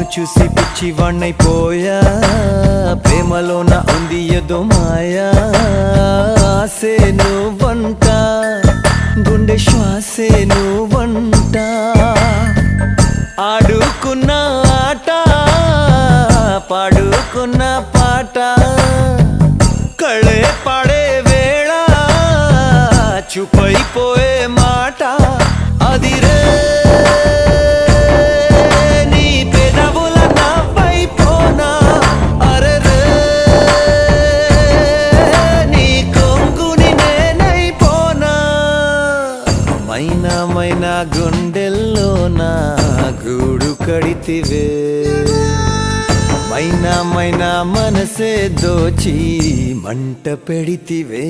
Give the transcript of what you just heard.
నిన్ను చూసి పిచ్చి వాణ్ణైపోయా ప్రేమలోన ఉంది ఏదో మాయా. ఆసే నువ్వంట గుండె శ్వాసే నువ్వంట. ఆడుకున్న ఆట పాడుకున్న పాట. కళే పాడే వేళ చూపైపోయే మాట. మైన మైన గుండెల్లో నా గూడు కడితివే. మైన మైన మనసే దోచి మంట పెడితివే.